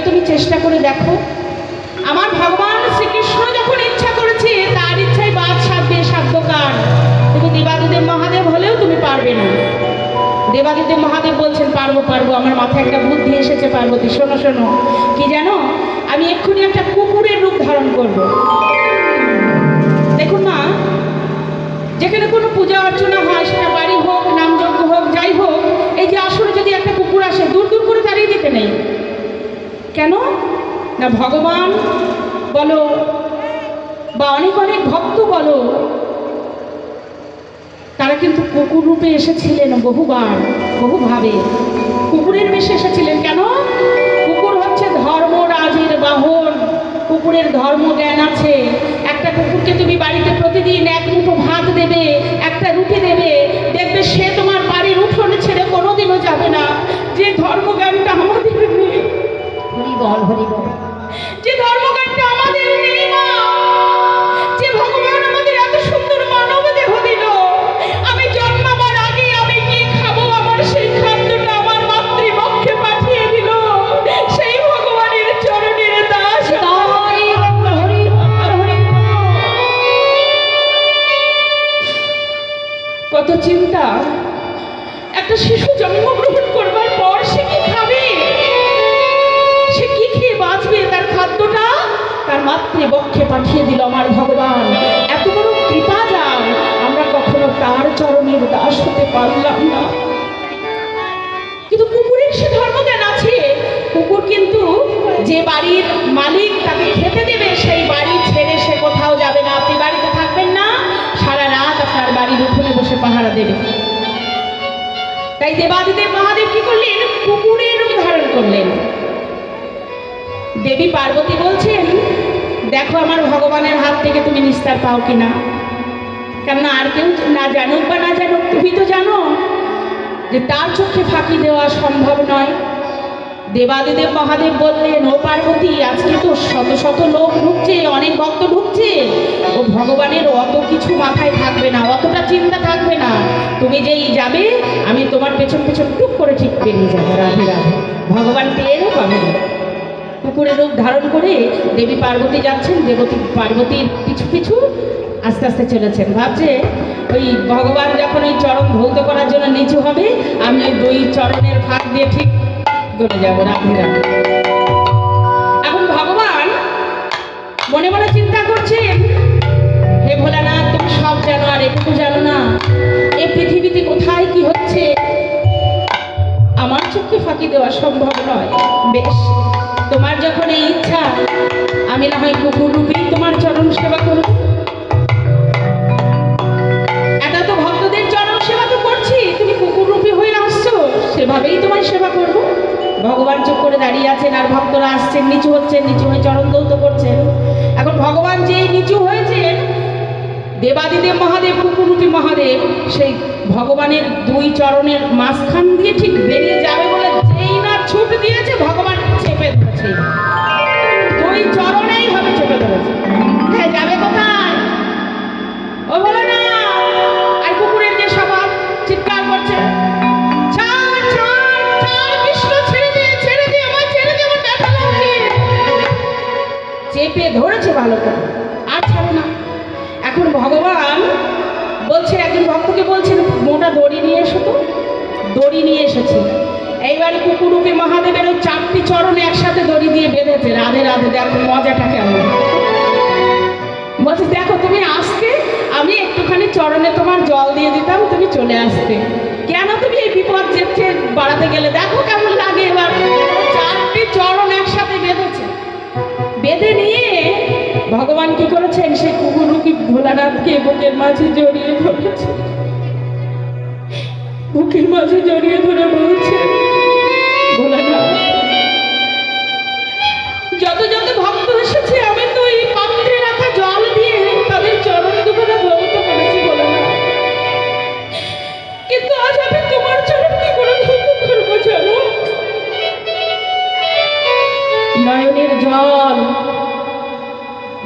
চেষ্টা করে দেখো। আমার ভগবান শ্রীকৃষ্ণ যখন ইচ্ছা করেছে, তার ইচ্ছায় বাদ সাধবে সাধ্যকার। কিন্তু দেবাদিদেব মহাদেব হলেও তুমি পারবে না। দেবাদিদেব মহাদেব বলছেন, পারব পারব, আমার মাথায় একটা বুদ্ধি এসেছে পার্বতী শোনো শোনো। কি জানো, আমি এক্ষুনি একটা কুকুরের রূপ ধারণ করব। কেন? না ভগবান বলো বা অনেক অনেক ভক্ত বলো, তারা কিন্তু কুকুর রূপে এসেছিলেন বহুবার, বহুভাবে। কুকুরের বেশে এসেছিলেন কেন? কুকুর হচ্ছে ধর্ম ধর্মরাজের বাহন। কুকুরের ধর্ম জ্ঞান আছে। একটা কুকুরকে তুমি বাড়িতে চিন্তা একটা শিশু জন্মগ্রহণ করবার পর সে কি খাবে? সে কি খেয়ে বাঁচবে? তার খাদ্যটা তার মাতৃবক্ষে পাঠিয়ে দিল আমার ভগবান। এত বড় কৃপা যান আমরা কখনো তার চরণের দাস হতে পারলাম না। কিন্তু কুকুরের সে ধর্মজ্ঞান আছে। কুকুর কিন্তু যে বাড়ির মালিক তাকে খেতে দেবে, সেই বাড়ি ছেড়ে সে কোথাও যাবে না। পাহারা দেবে। তাই দেবাদিদেব মহাদেব কি করলেন? কুকুরের রূপ ধারণ করলেন। দেবী পার্বতী বলছেন, দেখো আমার ভগবানের হাত থেকে তুমি নিস্তার পাও কিনা। কেননা আর কেউ না জানুক বা না জানুক, তুমি তো জানো যে তার চোখে ফাঁকি দেওয়া সম্ভব নয়। দেবাদিদেব মহাদেব বললেন, ও পার্বতী, আজকে তো শত শত লোক ঢুকছে, অনেক ভক্ত ঢুকছে। ও ভগবানের অত কিছু মাথায় থাকবে না, অতটা চিন্তা থাকবে না। তুমি যেই যাবে, আমি তোমার পেছন পেছন টুক করে ঠিক বেরিয়ে যাব, রাধে রাধে। ভগবান টেরও পাবে না রূপ ধারণ করে দেবী পার্বতী যাচ্ছেন, দেবতী পার্বতীর পিছু পিছু আস্তে আস্তে চলেছেন। ভাবছে, ওই ভগবান যখন ওই চরণ ধৌত করার জন্য নিচু হবে, আমি ওই দুই চরণের ফাঁক দিয়ে ঠিক গলে যাব রাধে এখন ভগবান মনে মনে চিন্তা করছেন হে ভোলানাথ, তুমি সব জানো আর একটু জানো না এই পৃথিবীতে কোথায় কি হচ্ছে? আমার চোখে ফাঁকি দেওয়া সম্ভব নয়। বেশ, তোমার যখন এই ইচ্ছা, আমি না হয় কুকুর রূপেই তোমার চরণ সেবা করব। আসছেন নিচু হয়ে চরণ দৌত করছেন। এখন ভগবান যে নিচু হয়েছেন, দেবাদিদেব মহাদেব, কুকুরূপী মহাদেব, সেই ভগবানের দুই চরণের মাঝখান দিয়ে চেপে ধরেছে ভালো করে আর ছাড়ে না। এখন ভগবান বলছে একজন ভক্তকে বলছেন, মোটা দড়ি নিয়ে এসো তো। দড়ি নিয়ে এসেছে। এইবারে কুকুরুপি মহাদেবের ওই চারটি চরণ একসাথে দড়ি দিয়ে বেঁধেছে। রাধে রাধে, দেখো মজাটা কেমন। বলছে, দেখো, তুমি আসতে, আমি একটুখানি চরণে তোমার জল দিয়ে দিতাম, তুমি চলে আসতে। কেন তুমি এই বিপদ যেতে বাড়াতে গেলে? দেখো কেমন বুকের মাঝে জড়িয়ে ধরেছে। বুকের মাঝে জড়িয়ে ধরে বলছে যত যত ভক্ত এসেছে, আমি তো এই পাত্রে রাখা জল দিয়ে তাদের চরণ দুখানা ভোলানাথ কিন্তু আজ আমি তোমার চরণ কি নয়নের জল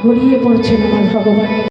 গড়িয়ে পড়ছেন আমার ভগবান